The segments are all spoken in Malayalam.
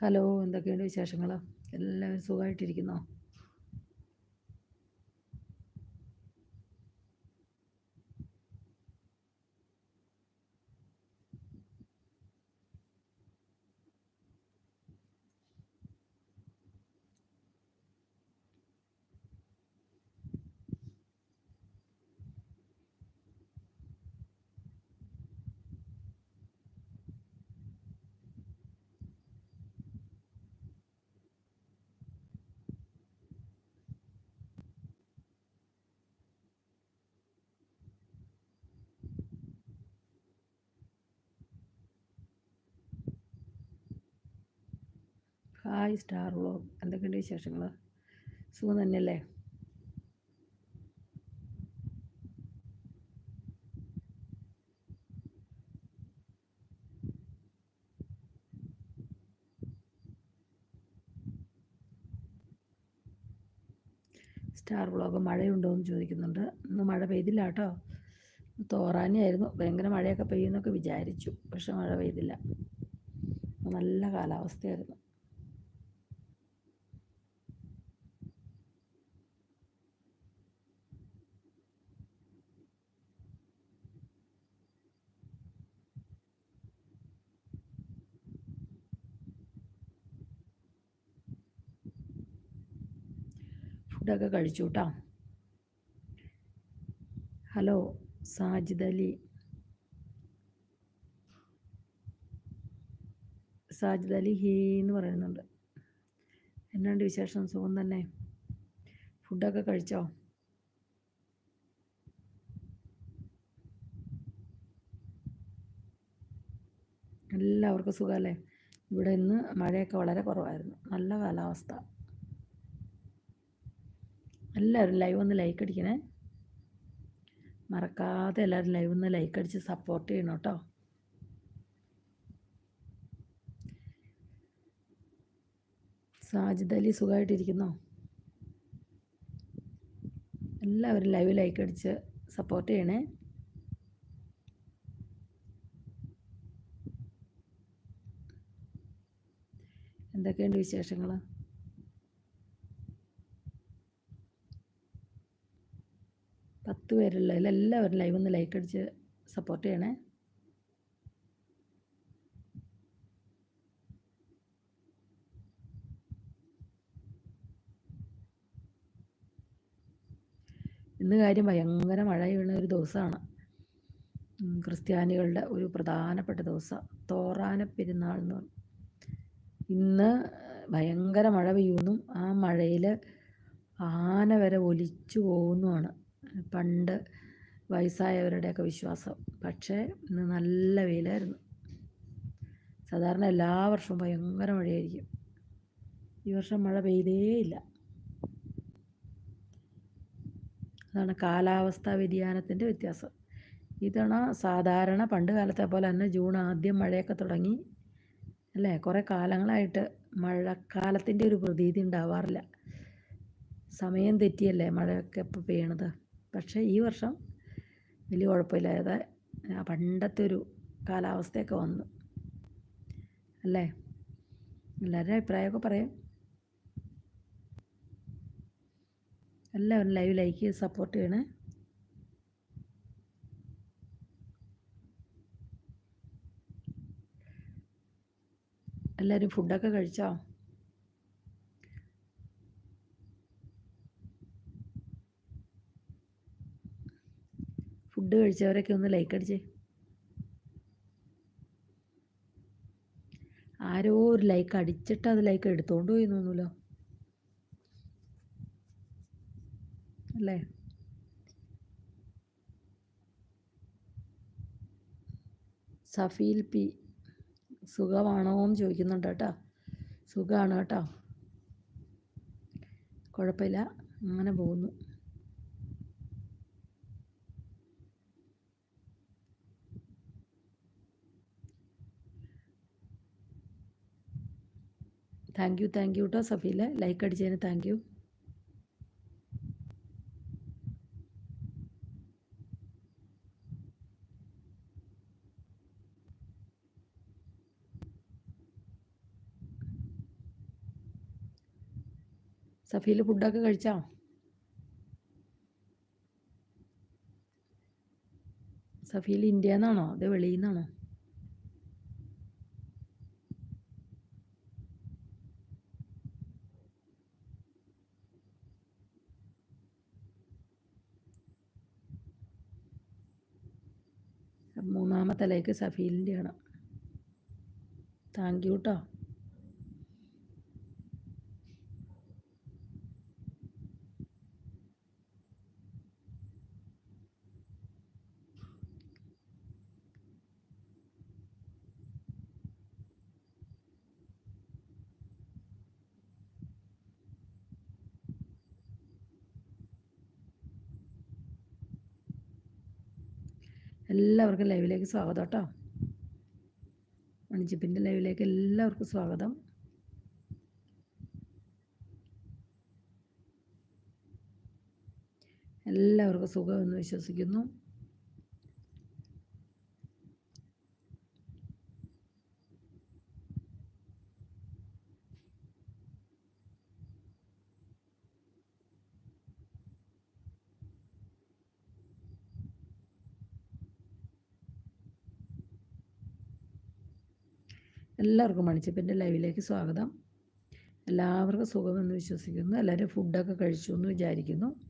ഹലോ എന്തൊക്കെയുണ്ട് വിശേഷങ്ങൾ എല്ലാവരും സുഖമായിട്ടിരിക്കുന്നോ? ഹായ് സ്റ്റാർ എന്തൊക്കെയുണ്ട് വിശേഷങ്ങൾ സുഖം തന്നെയല്ലേ? സ്റ്റാർ വ്ളോഗ് മഴയുണ്ടോ എന്ന് ചോദിക്കുന്നുണ്ട്. ഇന്ന് മഴ പെയ്തില്ല കേട്ടോ. തോറാനിയായിരുന്നു. ഭയങ്കര മഴയൊക്കെ പെയ്യുന്നൊക്കെ വിചാരിച്ചു. പക്ഷെ മഴ പെയ്തില്ല. നല്ല കാലാവസ്ഥയായിരുന്നു. ഫുഡൊക്കെ കഴിച്ചു കേട്ടോ ഹലോ സാജിദ് അലി. സാജിദ് അലി ഹീ എന്ന് പറയുന്നുണ്ട്. എന്നാണ്ട് വിശേഷം? സുഖം തന്നെ? ഫുഡൊക്കെ കഴിച്ചോ? എല്ലാവർക്കും സുഖമല്ലേ ഇവിടെ ഇന്ന് മഴയൊക്കെ വളരെ കുറവായിരുന്നു. നല്ല കാലാവസ്ഥ. എല്ലാവരും ലൈവ് ഒന്ന് ലൈക്ക് അടിക്കണേ. മറക്കാതെ എല്ലാവരും ലൈവ് ഒന്ന് ലൈക്ക് അടിച്ച് സപ്പോർട്ട് ചെയ്യണം കേട്ടോ. സാജിദ് അലി സുഖമായിട്ടിരിക്കുന്നോ എല്ലാവരും ലൈവ് ലൈക്ക് അടിച്ച് സപ്പോർട്ട് ചെയ്യണേ. എന്തൊക്കെയുണ്ട് വിശേഷങ്ങൾ പത്ത് പേരുള്ള എല്ലാവരും ലൈവ് ഒന്ന് ലൈക്ക് അടിച്ച് സപ്പോർട്ട് ചെയ്യണേ. ഇന്ന് കാര്യം ഭയങ്കര മഴ വീണ ഒരു ദിവസമാണ്. ക്രിസ്ത്യാനികളുടെ ഒരു പ്രധാനപ്പെട്ട ദിവസം തോറാന പെരുന്നാൾ എന്ന് ഇന്ന് ഭയങ്കര മഴ പെയ്യുന്നു. ആ മഴയിൽ ആന വരെ ഒലിച്ചു പോകുന്നതാണ് പണ്ട് വയസ്സായവരുടെയൊക്കെ വിശ്വാസം. പക്ഷേ ഇന്ന് നല്ല വെയിലായിരുന്നു. സാധാരണ എല്ലാ വർഷവും ഭയങ്കര മഴയായിരിക്കും. ഈ വർഷം മഴ പെയ്തേയില്ല. അതാണ് കാലാവസ്ഥാ വ്യതിയാനത്തിന്റെ വ്യത്യാസം. ഇതാണ് സാധാരണ പണ്ട് കാലത്തെ പോലെ തന്നെ ജൂൺ ആദ്യം മഴയൊക്കെ തുടങ്ങി അല്ലേ? കുറേ കാലങ്ങളായിട്ട് മഴക്കാലത്തിന്റെ ഒരു പ്രതീതി ഉണ്ടാവാറില്ല. സമയം തെറ്റിയല്ലേ മഴയൊക്കെ ഇപ്പോൾ പെയ്യണത്? പക്ഷേ ഈ വർഷം വലിയ കുഴപ്പമില്ലാതെ പണ്ടത്തെ ഒരു കാലാവസ്ഥയൊക്കെ വന്നു. അല്ലേ? എല്ലാവരുടെ അഭിപ്രായമൊക്കെ പറയാം. എല്ലാവരും ലൈവ് ലൈക്ക് സപ്പോർട്ട് ചെയ്യണേ. എല്ലാവരും ഫുഡൊക്കെ കഴിച്ചോ? ഫുഡ് കഴിച്ചവരൊക്കെ ഒന്ന് ലൈക്ക് അടിച്ചേ. ആരോ ഒരു ലൈക്ക് അടിച്ചിട്ട് അത് ലൈക്ക് എടുത്തോണ്ട് പോയി തോന്നൂലോ. അല്ലേ? സഫീൽ പി സുഖമാണോ എന്ന് ചോദിക്കുന്നുണ്ട് കേട്ടോ. സുഖമാണ് കേട്ടോ. കുഴപ്പമില്ല. അങ്ങനെ പോകുന്നു. താങ്ക് യു താങ്ക് യു കേട്ടോ സഫീല. ലൈക്ക് അടിച്ചതിന് താങ്ക് യു. സഫീൽ ഫുഡൊക്കെ കഴിച്ചോ? സഫീൽ ഇന്ത്യ എന്നാണോ അതോ വെളിയിൽ നിന്നാണോ മൂന്നാമത്തെ ലൈക്ക് സഫീലിന്റെയാണ് താങ്ക് യു കേട്ടോ എല്ലാവർക്കും ലൈവിലേക്ക് സ്വാഗതം കേട്ടോ. മണിജിപ്പിന്റെ ലൈവിലേക്ക് എല്ലാവർക്കും സ്വാഗതം. എല്ലാവർക്കും സുഖമെന്ന് വിശ്വസിക്കുന്നു. എല്ലാവർക്കും മണിച്ചപ്പന്റെ ലൈവിലേക്ക് സ്വാഗതം. എല്ലാവർക്കും സുഖമെന്ന് വിശ്വസിക്കുന്നു. എല്ലാവരും ഫുഡൊക്കെ കഴിച്ചു എന്ന് വിചാരിക്കുന്നു.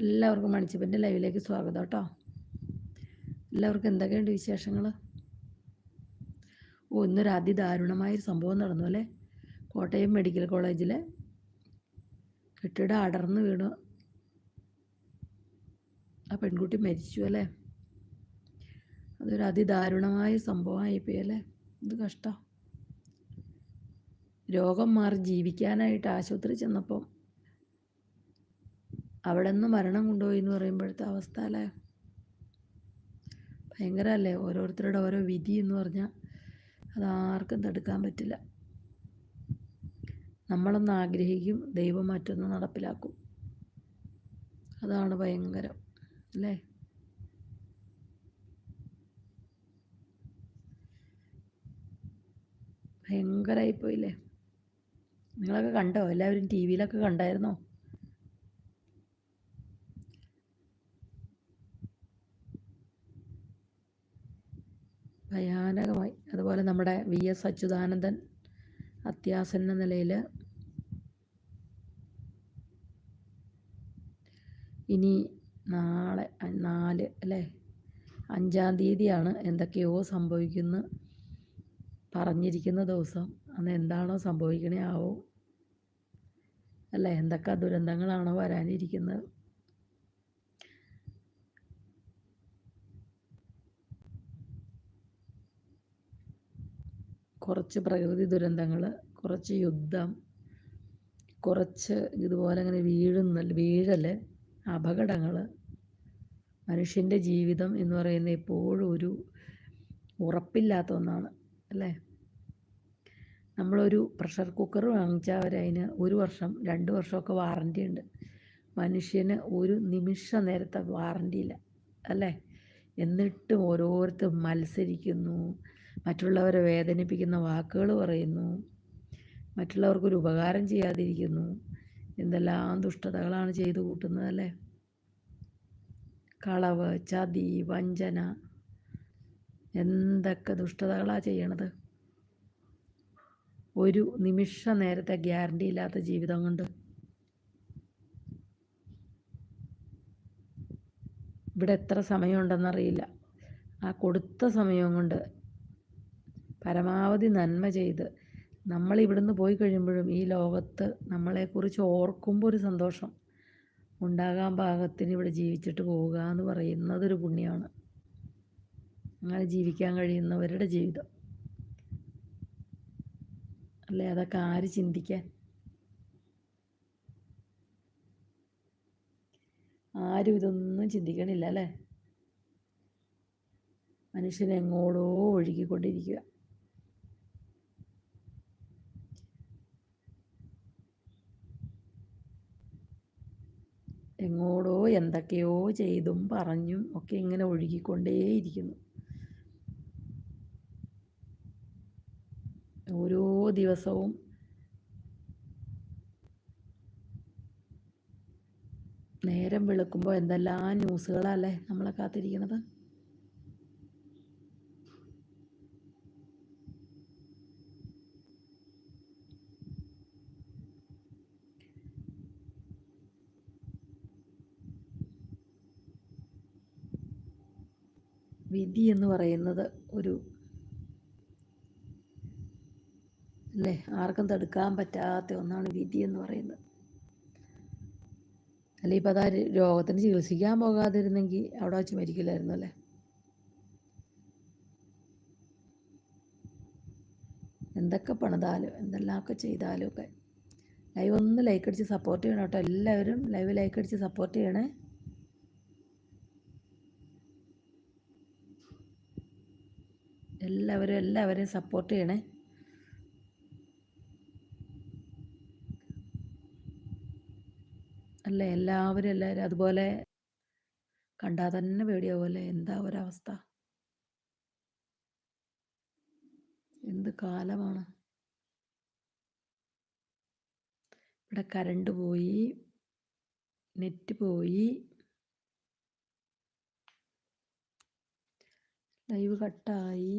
എല്ലാവർക്കും മണിച്ചപ്പന്റെ ലൈവിലേക്ക് സ്വാഗതം കേട്ടോ. എല്ലാവർക്കും എന്തൊക്കെയുണ്ട് വിശേഷങ്ങൾ? ഓ ഇന്നൊരു അതിദാരുണമായൊരു സംഭവം നടന്നു അല്ലേ? കോട്ടയം മെഡിക്കൽ കോളേജിലെ കെട്ടിടം അടർന്ന് വീണു. ആ പെൺകുട്ടി മരിച്ചു അല്ലേ? അതൊരു അതിദാരുണമായ സംഭവമായിപ്പോയി അല്ലേ? ഇത് കഷ്ടം. രോഗം മാറി ജീവിക്കാനായിട്ട് ആശുപത്രി ചെന്നപ്പം അവിടെ നിന്ന് മരണം കൊണ്ടുപോയി എന്ന് പറയുമ്പോഴത്തെ അവസ്ഥ അല്ലേ ഭയങ്കര അല്ലേ ഓരോരുത്തരുടെ ഓരോ വിധി എന്ന് പറഞ്ഞാൽ അതാർക്കും തടുക്കാൻ പറ്റില്ല. നമ്മളൊന്ന് ആഗ്രഹിക്കും ദൈവം മറ്റൊന്ന് നടപ്പിലാക്കും. അതാണ് ഭയങ്കരം അല്ലേ? ഭയങ്കരമായിപ്പോയില്ലേ നിങ്ങളൊക്കെ കണ്ടോ? എല്ലാവരും ടി വിയിലൊക്കെ കണ്ടായിരുന്നോ ഭയാനകമായി അതുപോലെ നമ്മുടെ വി എസ് അച്യുതാനന്ദൻ അത്യാസന്ന നിലയിൽ ഇനി നാളെ നാല് അല്ലേ? അഞ്ചാം തീയതിയാണ് എന്തൊക്കെയോ സംഭവിക്കുന്ന. പറഞ്ഞിരിക്കുന്ന ദിവസം അന്ന് എന്താണോ സംഭവിക്കണേ ആവോ. അല്ലേ? എന്തൊക്കെ ദുരന്തങ്ങളാണോ വരാനിരിക്കുന്നത്. കുറച്ച് പ്രകൃതി ദുരന്തങ്ങൾ കുറച്ച് യുദ്ധം കുറച്ച് ഇതുപോലെ അങ്ങനെ വീഴുന്ന വീഴൽ അപകടങ്ങൾ മനുഷ്യന്റെ ജീവിതം എന്ന് പറയുന്നത് എപ്പോഴും ഒരു ഉറപ്പില്ലാത്ത ഒന്നാണ് അല്ലേ? നമ്മളൊരു പ്രഷർ കുക്കർ വാങ്ങിച്ചാൽ അവരതിന് ഒരു വർഷം രണ്ട് വർഷമൊക്കെ വാറന്റി ഉണ്ട്. മനുഷ്യന് ഒരു നിമിഷ നേരത്തെ വാറന്റി ഇല്ല അല്ലേ? എന്നിട്ടും ഓരോരുത്തർ മത്സരിക്കുന്നു മറ്റുള്ളവരെ വേദനിപ്പിക്കുന്ന വാക്കുകൾ പറയുന്നു. മറ്റുള്ളവർക്കൊരു ഉപകാരം ചെയ്യാതിരിക്കുന്നു. എന്തെല്ലാം ദുഷ്ടതകളാണ് ചെയ്തു കൂട്ടുന്നത് അല്ലേ? കളവ് ചതി വഞ്ചന എന്തൊക്കെ ദുഷ്ടതകളാണ് ചെയ്യണത്? ഒരു നിമിഷ നേരത്തെ ഗ്യാരണ്ടി ഇല്ലാത്ത ജീവിതം കൊണ്ട്. ഇവിടെ എത്ര സമയമുണ്ടെന്നറിയില്ല. ആ കൊടുത്ത സമയം കൊണ്ട് പരമാവധി നന്മ ചെയ്ത് നമ്മൾ ഇവിടുന്ന് പോയി കഴിയുമ്പോഴും ഈ ലോകത്ത് നമ്മളെക്കുറിച്ച് ഓർക്കുമ്പോൾ ഒരു സന്തോഷം. ഉണ്ടാകാൻ പാകത്തിന് ഇവിടെ ജീവിച്ചിട്ട് പോവുക എന്ന് പറയുന്നതൊരു പുണ്യമാണ്. അങ്ങനെ ജീവിക്കാൻ കഴിയുന്നവരുടെ ജീവിതം. അല്ലേ? അതൊക്കെ ആര് ചിന്തിക്കാൻ? ആരും ഇതൊന്നും ചിന്തിക്കണില്ല അല്ലേ? മനുഷ്യൻ എങ്ങോടോ ഒഴുകിക്കൊണ്ടിരിക്കുക. എങ്ങോടോ എന്തൊക്കെയോ ചെയ്തും പറഞ്ഞും ഒക്കെ ഇങ്ങനെ ഒഴുകിക്കൊണ്ടേയിരിക്കുന്നു. ഓരോ ദിവസവും നേരം വെളുക്കുമ്പോൾ എന്തെല്ലാം ന്യൂസുകളല്ലേ നമ്മളെ കാത്തിരിക്കുന്നത്? വിധി എന്ന് പറയുന്നത് ഒരു അല്ലേ? ആർക്കും തടുക്കാൻ പറ്റാത്ത ഒന്നാണ് വിധി എന്ന് പറയുന്നത്. അല്ലെ ഇപ്പം അതാ രോഗത്തിന് ചികിത്സിക്കാൻ പോകാതിരുന്നെങ്കിൽ അവിടെ വെച്ച് മരിക്കില്ലായിരുന്നു അല്ലേ? എന്തൊക്കെ പണിതാലും എന്തെല്ലാമൊക്കെ ചെയ്താലും ഒക്കെ. ലൈവ് ഒന്ന് ലൈക്ക് അടിച്ച് സപ്പോർട്ട് ചെയ്യണം കേട്ടോ. എല്ലാവരും ലൈവ് ലൈക്ക് അടിച്ച് സപ്പോർട്ട് ചെയ്യണേ. എല്ലാവരും എല്ലാവരെയും സപ്പോർട്ട് ചെയ്യണേ. അല്ല? എല്ലാവരും എല്ലാവരും അതുപോലെ കണ്ടാൽ തന്നെ പേടിയാവുമല്ലേ എന്താ ഒരവസ്ഥ? എന്ത് കാലമാണ്? ഇവിടെ കരണ്ട് പോയി നെറ്റ് പോയി. ലൈവ് കട്ടായി.